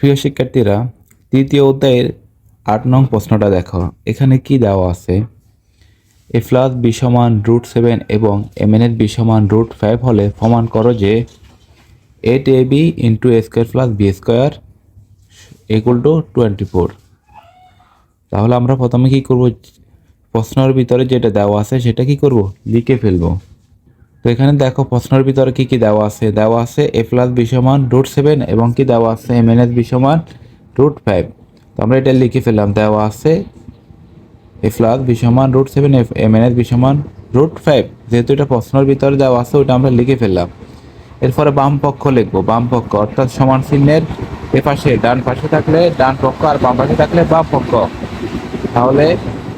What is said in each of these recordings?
প্রিয় শিক্ষার্থীরা, তৃতীয় অধ্যায়ের আট নং প্রশ্নটা দেখো। এখানে কি দেওয়া আছে? এ প্লাস বি সমান রুট সেভেন এবং এম এন এর বি সমান রুট ফাইভ হলে প্রমাণ করো যে eight a b into a square plus b square equal to twenty four তাহলে আমরা প্রথমে কি করব? প্রশ্নের ভিতরে যেটা দেওয়া আছে সেটা কি করব? লিখে ফেলব। তো এখানে দেখো প্রশ্নের ভিতরে কি কি দেওয়া আছে? দেওয়া আছে এ প্লাস বি সমান রুট সেভেন এবং কি দেওয়া আছে? এম এন এস বি সমান রুট ফাইভ তো আমরা এটা লিখে ফেললাম। দেওয়া আছে এ প্লাস বি সমান root seven m n s b সমান রুট ফাইভ যেহেতু এটা প্রশ্নের ভিতরে দেওয়া আছে ওটা আমরা লিখে ফেললাম। এরপরে বাম পক্ষ লিখব। বাম পক্ষ অর্থাৎ সমান চিহ্নের এ পাশে ডান পাশে থাকলে ডান পক্ষ আর বাম পাশে থাকলে বাম পক্ষ। তাহলে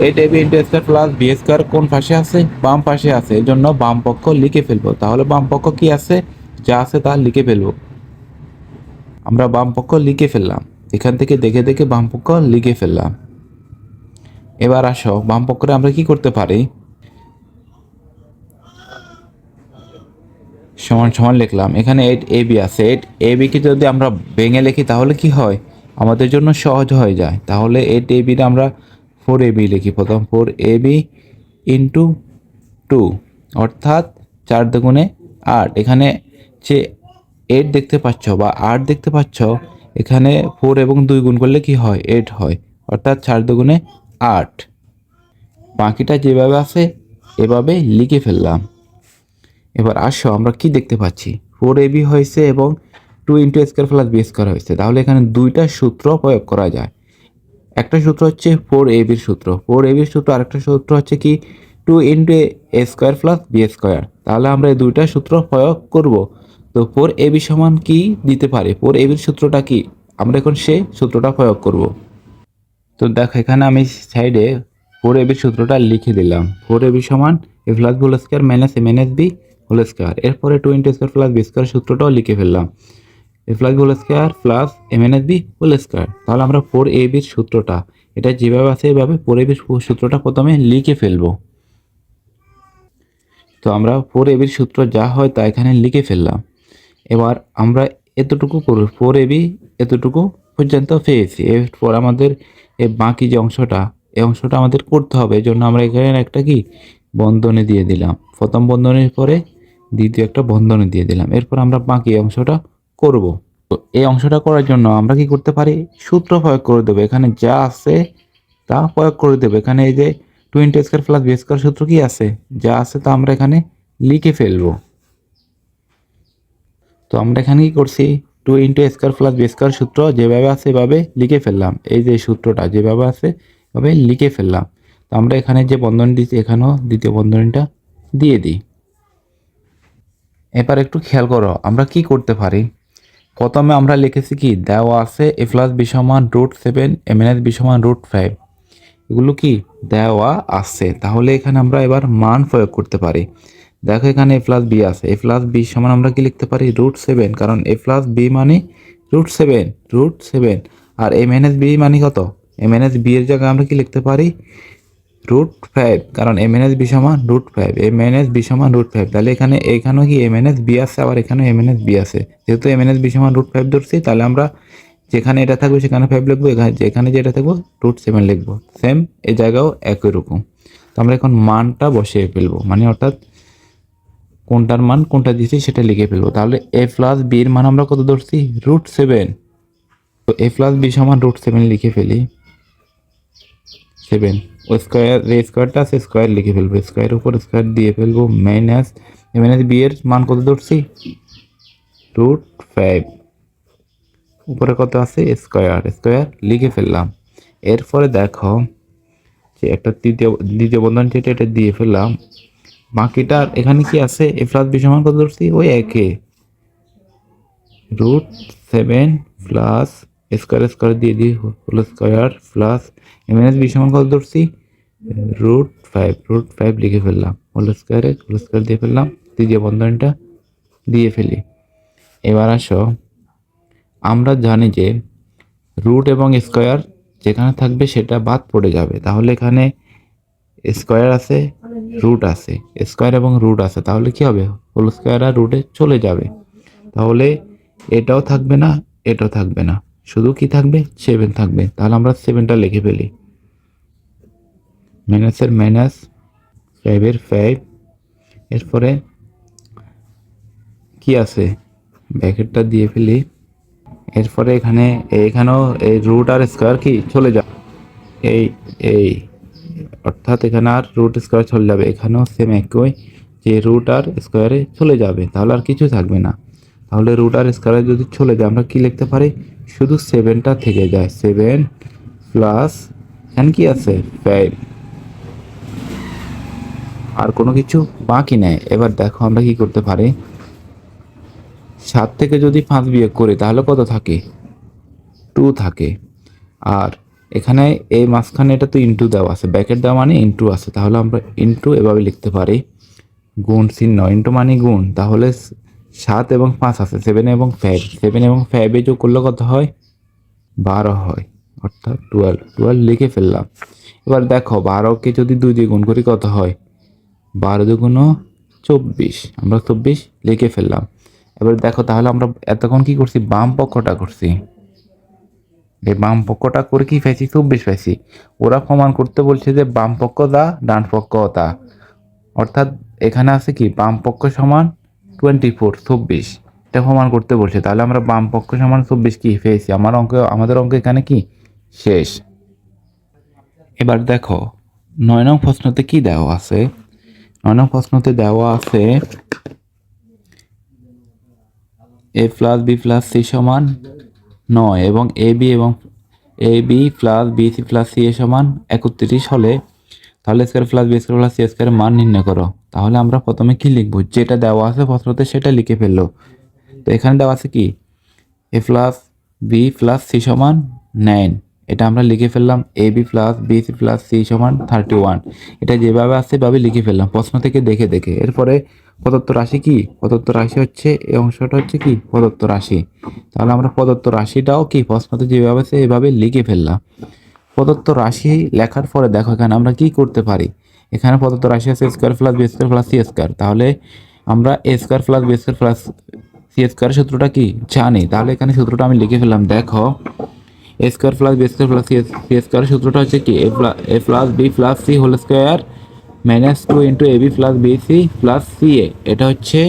eight a b into square plus b square কোন পাশে আছে? বাম পাশে আছে। এই জন্য বাম পক্ষ লিখে ফেলব। তাহলে বাম পক্ষ কি আছে? যা আছে তা লিখে ফেলব। আমরা বাম পক্ষ লিখে ফেললাম। এখান থেকে দেখে দেখে বাম পক্ষ লিখে ফেললাম। এবার আসো, বাম পক্ষে আমরা কি করতে পারি? সমান সমান লিখলাম। এখানে এইট এ বি আছে। এইট এ বিকে যদি আমরা ভেঙে লিখি, তাহলে কি হয়? আমাদের জন্য সহজ হয়ে যায়। তাহলে এইট এ বিটা আমরা ফোর এ বি লিখি, প্রথম four a b into two অর্থাৎ চার দুগুণে আট। এখানে যে এইট দেখতে পাচ্ছ বা আট দেখতে পাচ্ছ, এখানে ফোর এবং দুই গুণ করলে কি হয়? এইট হয়, অর্থাৎ চার দুগুণে আট। বাকিটা যেভাবে আছে, এভাবে লিখে ফেললাম। এবার আসো, আমরা কি দেখতে পাচ্ছি? ফোর এ বি হয়েছে এবং two into square plus b square হয়েছে। তাহলে এখানে দুইটা সূত্র প্রয়োগ করা যায়। একটা সূত্র হচ্ছে ফোর এ বির সূত্র। ফোর এ বির সূত্র আরেকটা সূত্র হচ্ছে কি? Two into a square plus b square তাহলে আমরা এই দুইটা সূত্র প্রয়োগ করব। তো ফোর এ বি সমান কি দিতে পারে? ফোর এ বির সূত্রটা কি? আমরা এখন সে সূত্রটা প্রয়োগ করব। তো দেখো, এখানে আমি সাইডে ফোর এ বির সূত্রটা লিখে দিলাম। ফোর এ বি সমান a plus whole square minus m n s b whole square এরপরে two into square plus b square সূত্রটাও লিখে ফেললাম। A plus whole square plus m n s b whole square তাহলে আমরা four এ বির সূত্রটা, এটা যেভাবে আছে এভাবে ফোর এ বির সূত্রটা প্রথমে লিখে ফেলব। তো আমরা ফোর এ বির সূত্র যা হয় তা এখানে লিখে ফেললাম। এবার আমরা এতটুকু করব ফোর এ বি এতটুকু পর্যন্ত পেয়েছি। এরপর আমাদের এই বাকি যে অংশটা, এই অংশটা আমাদের করতে হবে। এই জন্য আমরা এখানে একটা কি? বন্ধনী দিয়ে দিলাম। প্রথম বন্ধনীর পরে দ্বিতীয় একটা বন্ধনী দিয়ে দিলাম। এরপর আমরা বাকি অংশটা করব। তো এই অংশটা করার জন্য আমরা কি করতে পারি? সূত্র প্রয়োগ করে দেবো। এখানে যা আছে, তা প্রয়োগ করে দেবো। এখানে এই যে twenty square plus b square সূত্র কি আছে? যা আছে, তা আমরা এখানে লিখে ফেলব। তো আমরা এখানে কি করছি? Two into square plus b square সূত্র যেভাবে আছে, এভাবে লিখে ফেললাম। এই যে সূত্রটা যেভাবে আছে, এভাবে লিখে ফেললাম। তো আমরা এখানে যে বন্ধনী দিচ্ছি এখানেও দ্বিতীয় বন্ধনীটা দিয়ে দিই। এবার একটু খেয়াল করো, আমরা কি করতে পারি? প্রথমে আমরা লিখেছি কি? দেওয়া আছে এ প্লাস বি সমান root seven m n s b সমান রুট ফাইভ এগুলো কি? দেওয়া আছে। তাহলে এখানে আমরা এবার মান প্রয়োগ করতে পারি। দেখো এখানে এ প্লাস বি আছে। এ প্লাস বি সমান আমরা কি লিখতে পারি? রুট সেভেন কারণ এ প্লাস বি মানে রুট সেভেন রুট সেভেন আর এম এন এস বি মানে কত? এম এন এস বি এর জায়গায় আমরা কি লিখতে পারি? রুট ফাইভ কারণ এম এন এস বি সমান root five m n s b সমান রুট ফাইভ তাহলে এখানে, এখানেও কি এম এন এস বি আছে, আবার এখানেও এম এন এস বি আছে? যেহেতু এম এন এস বি সমান রুট ফাইভ ধরছি, তাহলে আমরা যেখানে এটা থাকবে সেখানে ফাইভ লিখব, এখানে যেখানে যেটা থাকব রুট সেভেন লিখব। সেম এই জায়গাও একই রকম। তো আমরা এখন মানটা বসিয়ে ফেলব মানে অর্থাৎ কোনটার মান, কোনটা দিয়েছি সেটা লিখে ফেলব। তাহলে এ প্লাস বির মান আমরা কত ধরছি? রুট সেভেন তো এ প্লাস বি সমান রুট সেভেন লিখে ফেলি। সেভেন স্কোয়ার রে স্কোয়ারটা আছে স্কোয়ার লিখে ফেলব। স্কোয়ার উপর স্কোয়ার দিয়ে ফেলব মাইনাস মাইনাস বি এর মান কত ধরছি? রুট ফাইভ উপরে কত আছে? স্কোয়ার স্কোয়ার লিখে ফেললাম। এরপরে দেখো যে একটা তৃতীয়, দ্বিতীয় বন্ধন যেটা, এটা দিয়ে ফেললাম। বাকিটার এখানে কি আছে? এ প্লাস বি সমান কত ধরছি? ওই একে। Root seven plus square square দিয়ে দিই whole square plus m n s b সমান কত ধরছি? রুট ফাইভ রুট ফাইভ লিখে ফেললাম। হোল স্কোয়ারে হোল স্কোয়ার দিয়ে ফেললাম তৃতীয় বন্ধনটা দিয়ে ফেলি। এবার আসো, আমরা জানি যে রুট এবং স্কোয়ার যেখানে থাকবে সেটা বাদ পড়ে যাবে। তাহলে এখানে স্কোয়ার আছে রুট আছে। স্কোয়ার এবং রুট আছে, তাহলে কি হবে? হোল স্কোয়ার আর রুটে চলে যাবে। তাহলে এটাও থাকবে না, এটাও থাকবে না। শুধু কি থাকবে? সেভেন থাকবে। তাহলে আমরা সেভেনটা লিখে ফেলি। মাইনাসের মাইনাস ফাইভের ফাইভ। এরপরে কি আছে? ব্যাকেটটা দিয়ে ফেলি। এরপরে এখানে, এখানেও এই রুট আর স্কোয়ার কি? চলে যাবে এই এই। অর্থাৎ এখানে আর রুট স্কোয়ার চলে যাবে। এখানেও সেম একই, যে রুট আর স্কোয়ারে চলে যাবে। তাহলে আর কিছু থাকবে না। তাহলে রুট আর স্কোয়ারে যদি চলে যায়, আমরা কি লিখতে পারি? শুধু সেভেনটা থেকে যায়। সেভেন প্লাস এখানে কি আছে? ফাইভ আর কোনো কিছু বাকি নেই। এবার দেখো আমরা কি করতে পারি? সাত থেকে যদি পাঁচ বিয়োগ করি, তাহলে কত থাকে? টু থাকে। আর এখানে এই মাঝখানে এটা তো ইন্টু দেওয়া আছে। ব্যাকেট দেওয়া মানে ইন্টু আছে। তাহলে আমরা ইন্টু এভাবে লিখতে পারি। গুণ চিহ্ন ইন্টু মানে গুণ। তাহলে সাত এবং পাঁচ আছে। সেভেন এবং ফাইভ সেভেন এবং ফাইভে যোগ করলে কত হয়? বারো হয়। অর্থাৎ টুয়েলভ টুয়েলভ লিখে ফেললাম। এবার দেখো, বারোকে যদি দুই দিয়ে গুণ করি, কত হয়? বারো দুগুণ চব্বিশ। আমরা চব্বিশ লিখে ফেললাম। এবার দেখো তাহলে আমরা এতক্ষণ কি করছি? বাম পক্ষটা করছি। এই বাম পক্ষটা করে কি পাইছি? চব্বিশ পাইছি। ওরা প্রমাণ করতে বলছে যে বাম পক্ষ দা, ডান পক্ষ তা। অর্থাৎ এখানে আছে কি? বাম পক্ষ সমান টোয়েন্টি ফোর, চব্বিশ। এটা প্রমাণ করতে বলছে। তাহলে আমরা বাম পক্ষ সমান চব্বিশ কি পেয়েছি? আমার অঙ্ক, আমাদের অঙ্ক এখানে কি? শেষ। এবার দেখো, নয় নং প্রশ্নতে কি দেওয়া আছে? নয় নং প্রশ্নতে দেওয়া আছে, a plus b plus c সমান নয় এবং এ বি এবং a b plus b c plus c a সমান একত্রিশ হলে তাহলে square plus b square plus c স্কোয়ারের মান নির্ণয় করো। তাহলে আমরা প্রথমে কি লিখব? যেটা দেওয়া আছে প্রশ্নতে সেটা লিখে ফেলল। তো এখানে দেওয়া আছে কি? A plus b plus c সমান নাইন এটা আমরা লিখে ফেললাম a b plus b c plus c সমান থার্টি ওয়ান এটা যেভাবে আসছে সেভাবে লিখে ফেললাম, প্রশ্ন থেকে দেখে দেখে। এরপরে প্রদত্ত রাশি কি? প্রদত্ত রাশি হচ্ছে, এই অংশটা হচ্ছে কি? প্রদত্ত রাশি। তাহলে আমরা প্রদত্ত রাশিটাও কি? প্রশ্নতে যেভাবে আছে এভাবে লিখে ফেললাম। প্রদত্ত রাশি লেখার পরে দেখো এখানে আমরা কি করতে পারি? এখানে প্রদত্ত রাশি আছে square plus b square plus c square তাহলে আমরা a square plus b square plus c square সূত্রটা কি? জানি। তাহলে এখানে সূত্রটা আমি লিখে ফেললাম। দেখো a square plus b square plus c square সূত্রটা হচ্ছে কি? A plus a plus b plus c whole square minus two into a b plus b c plus c a এটা হচ্ছে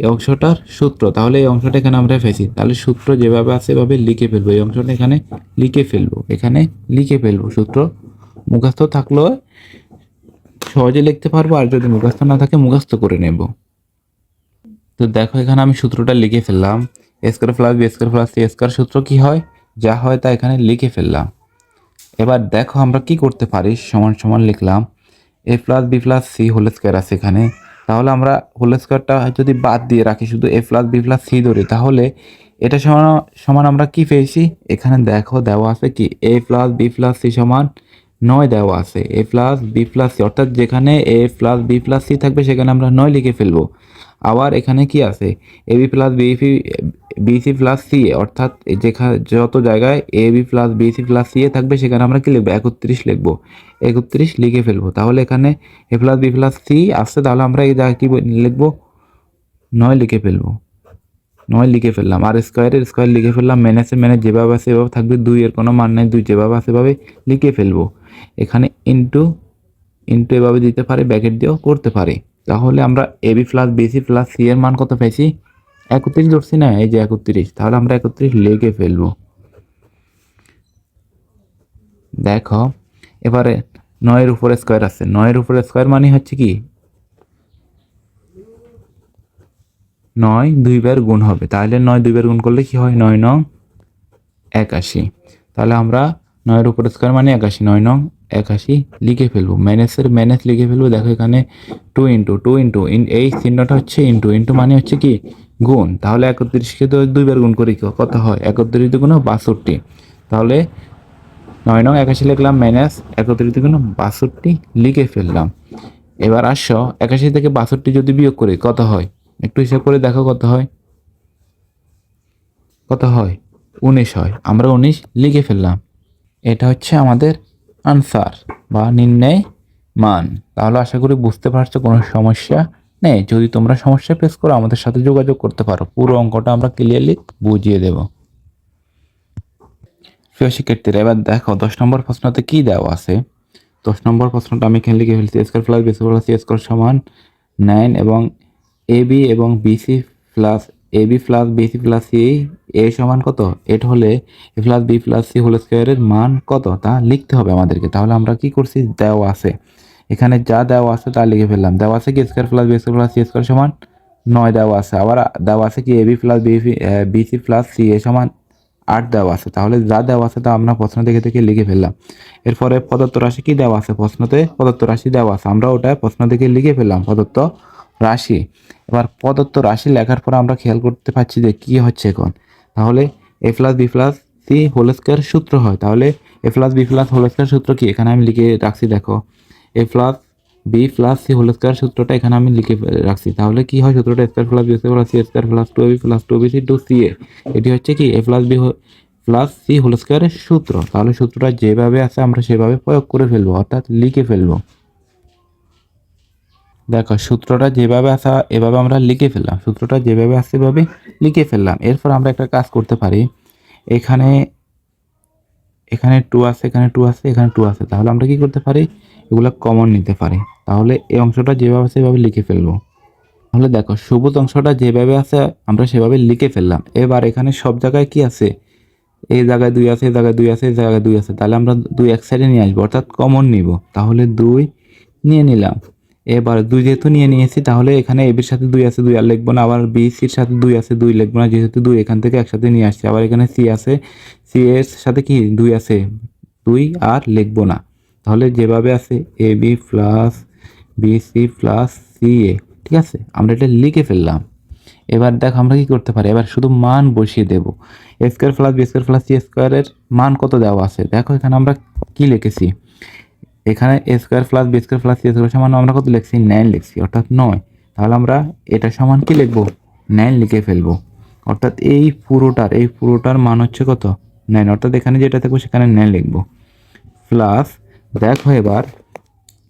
এই অংশটার সূত্র। তাহলে এই অংশটা এখানে আমরা ফেসি তাহলে সূত্র যেভাবে আছে, এভাবে লিখে ফেলব। এই অংশটা এখানে লিখে ফেলব। এখানে লিখে ফেলব সূত্র। মুখস্থ থাকলেও সহজে লিখতে পারব, আর যদি মুখস্থ না থাকে, মুখস্থ করে নেব। তো দেখো, এখানে আমি সূত্রটা লিখে ফেললাম। Square plus b square plus c square সূত্র কি হয়? যা হয় তা এখানে লিখে ফেললাম। এবার দেখো আমরা কি করতে পারি? সমান সমান লিখলাম a plus b plus c whole square আছে এখানে। তাহলে আমরা হোল স্কোয়ারটা যদি বাদ দিয়ে রাখি, শুধু a plus b plus c ধরি, তাহলে এটা সমান সমান আমরা কি পেয়েছি? এখানে দেখো দেওয়া আছে কি? A plus b plus c সমান নয় দেওয়া আছে। A plus b plus c অর্থাৎ যেখানে a plus b plus c থাকবে, সেখানে আমরা নয় লিখে ফেলব। আবার এখানে কি আছে? A b plus b p b c plus c a অর্থাৎ যেখানে যত জায়গায় a b plus b c plus c a থাকবে, সেখানে আমরা কী লিখব? একত্রিশ লিখব। একত্রিশ লিখে ফেলব। তাহলে এখানে a plus b plus c আসছে, তাহলে আমরা এই জায়গায় কি লিখব? নয় লিখে ফেলব। নয় লিখে ফেললাম। আর স্কোয়ারের স্কোয়ার লিখে ফেললাম। ম্যানেজে ম্যানেজ যেভাবে আছে, এভাবে থাকবে। দুই এর কোনো মান নেই। দুই যেভাবে আছে, এভাবে লিখে ফেলব। এখানে ইন্টু ইন্টু এভাবে দিতে পারে ব্যাকেট দিয়েও করতে পারে। তাহলে আমরা a b plus b c plus c এর মান কত পেয়েছি একত্রিশ ধরছি না, এই যে একত্রিশ, তাহলে আমরা একত্রিশ লিখে ফেলব। দেখো, এবারে নয়ের উপরে স্কোয়ার আছে। নয়ের উপরে স্কোয়ার মানে হচ্ছে কি? নয় দুইবার গুণ হবে। তাহলে নয় দুইবার গুণ করলে কি হয়? নয় নং একাশি। তাহলে আমরা নয়ের উপরে স্কোয়ার মানে একাশি, নয় নং একাশি লিখে ফেলব। ম্যানেজের ম্যানেজ লিখে ফেলব। দেখো এখানে two into two into in এই চিহ্নটা হচ্ছে ইন্টু ইন্টু মানে হচ্ছে কি? গুণ, তাহলে একত্রিশকে তো দুইবার গুণ করি কত হয়? একত্রিশ গুণ বাষট্টি। তাহলে নয় নং একাশি লিখলাম মাইনাস একত্রিশ গুণ বাষট্টি লিখে ফেললাম। এবার আসো, একাশি থেকে বাষট্টি যদি বিয়োগ করি, কত হয়? একটু হিসাব করে দেখো কত হয়। কত হয়? উনিশ হয়। আমরা উনিশ লিখে ফেললাম। এটা হচ্ছে আমাদের আনসার বা নির্ণয় মান। তাহলে আশা করি বুঝতে পারছ কোনো সমস্যা নেই যদি তোমরা সমস্যা ফেস করো, আমাদের সাথে যোগাযোগ করতে পারো। পুরো অঙ্কটা আমরা ক্লিয়ারলি বুঝিয়ে দেবো। প্রিয় শিক্ষার্থীরা, এবার দেখো, দশ নম্বর প্রশ্নতে কি দেওয়া আছে? দশ নম্বর প্রশ্নটা আমি এখানে লিখে ফেলছি? Square plus b plus c square সমান নাইন এবং এ বি এবং b c plus a b plus b c plus c a সমান কত? এট হলে a plus b plus c whole স্কোয়ারের মান কত? তা লিখতে হবে আমাদেরকে। তাহলে আমরা কি করছি? দেওয়া আছে। এখানে যা দেওয়া আছে তা লিখে ফেললাম। দেওয়া আছে কি square plus b square plus c square সমান? নয় দেওয়া আছে। আবার দেওয়া আছে কি a b plus b b c plus c a সমান আট দেওয়া আছে। তাহলে যা দেওয়া আছে তা আমরা প্রশ্ন থেকে থেকে লিখে ফেললাম। এরপরে প্রদত্ত রাশি কি দেওয়া আছে? প্রশ্নতে প্রদত্ত রাশি দেওয়া আছে। আমরা ওটা প্রশ্ন থেকে লিখে ফেললাম প্রদত্ত রাশি। এবার প্রদত্ত রাশি লেখার পর আমরা খেয়াল করতে পারছি যে কি হচ্ছে এখন। তাহলে A plus B plus C whole square সূত্র হয়। তাহলে A plus B plus whole square সূত্র কি? এখানে আমি লিখে রাখছি, দেখো। A plus B plus C whole square সূত্রটা এখানে আমি লিখে রাখছি। তাহলে কি হয়? সূত্রটা square plus B square plus C square plus two B plus two B C two C A এটি হচ্ছে কি? A plus B plus C whole স্কোয়ারের সূত্র। তাহলে সূত্রটা যেভাবে আছে, আমরা সেভাবে প্রয়োগ করে ফেলব, অর্থাৎ লিখে ফেলব। দেখো, সূত্রটা যেভাবে আসা এভাবে আমরা লিখে ফেললাম। সূত্রটা যেভাবে আসছে এভাবে লিখে ফেললাম। এরপর আমরা একটা কাজ করতে পারি। এখানে এখানে টু আছে, এখানে টু আছে, এখানে টু আছে। তাহলে আমরা কি করতে পারি? এগুলো কমন নিতে পারে। তাহলে এই অংশটা যেভাবে আছে সেভাবে লিখে ফেলব। তাহলে দেখো, সবুজ অংশটা যেভাবে আছে, আমরা সেভাবে লিখে ফেললাম। এবার এখানে সব জায়গায় কি আছে? এই জায়গায় দুই আছে, এই জায়গায় দুই আছে, এই জায়গায় দুই আছে। তাহলে আমরা দুই এক সাইডে নিয়ে আসব, অর্থাৎ কমন নিব। তাহলে দুই নিয়ে নিলাম। এবার দুই যেহেতু নিয়ে নিয়েছি, তাহলে এখানে এবির সাথে দুই আছে, দুই আর লিখব না। আবার বি সির সাথে দুই আছে, দুই লিখব না। যেহেতু দুই এখান থেকে একসাথে নিয়ে আসছি, আবার এখানে সি আছে। সি এর সাথে কি? দুই আছে। দুই আর লিখব না। তাহলে যেভাবে আছে A B plus B C plus C A ঠিক আছে? আমরা এটা লিখে ফেললাম। এবার দেখ আমরা কি করতে পারি? এবার শুধু মান বসিয়ে দেব। A square plus B square plus C স্কোয়ারের মান কত দেওয়া আছে? দেখো এখানে আমরা কি লিখেছি? এখানে A square plus B square plus C square সমান আমরা কত লিখছি? নাইন লিখছি, অর্থাৎ নয়। তাহলে আমরা এটা সমান কি লিখব? নাইন লিখে ফেলব। অর্থাৎ এই পুরোটার এই পুরোটার মান হচ্ছে কত? নাইন অর্থাৎ এখানে যেটা থাকব সেখানে নাইন লিখব। প্লাস দেখো এবার,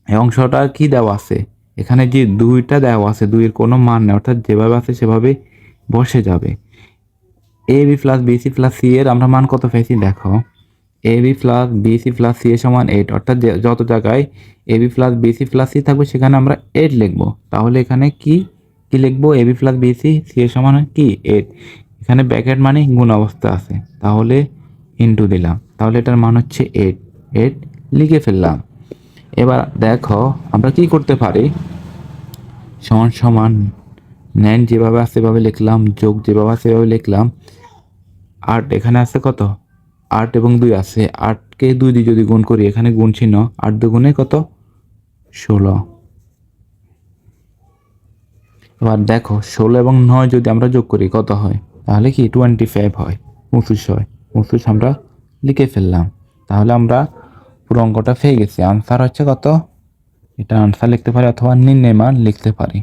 এই অংশটা কি দেওয়া আছে? এখানে যে দুইটা দেওয়া আছে, দুইয়ের কোনো মান নেই, অর্থাৎ যেভাবে আছে সেভাবে বসে যাবে। A B plus B C plus C এর আমরা মান কত পেয়েছি? দেখো A B plus B C plus C এর সমান এইট অর্থাৎ যত জায়গায় A B plus B C plus C থাকবে সেখানে আমরা এইট লিখব। তাহলে এখানে কি কি লিখব? A B plus B C C এর সমান কি? এইট এখানে ব্যাকেট মানে গুণ অবস্থা আছে। তাহলে ইন্টু দিলাম। তাহলে এটার মান হচ্ছে এইট এইট লিখে ফেললাম। এবার দেখো আমরা কি করতে পারি? সমান সমান ন্যান যেভাবে আছে সেভাবে লিখলাম, যোগ যেভাবে আছে সেভাবে লিখলাম। আট এখানে আছে কত? আট এবং দুই আছে। আটকে দুই দিয়ে যদি গুণ করি, এখানে গুণ চিহ্ন আট দুগুণে কত? ষোলো। এবার দেখো, ষোলো এবং নয় যদি আমরা যোগ করি, কত হয়? তাহলে কি? টোয়েন্টি ফাইভ হয়। পঁচিশ হয়। পঁচিশ আমরা লিখে ফেললাম। তাহলে আমরা পুরো অঙ্কটা পেয়ে গেছি। আনসার হচ্ছে কত? এটা আনসার লিখতে পারি অথবা নির্ণয় মান লিখতে পারি।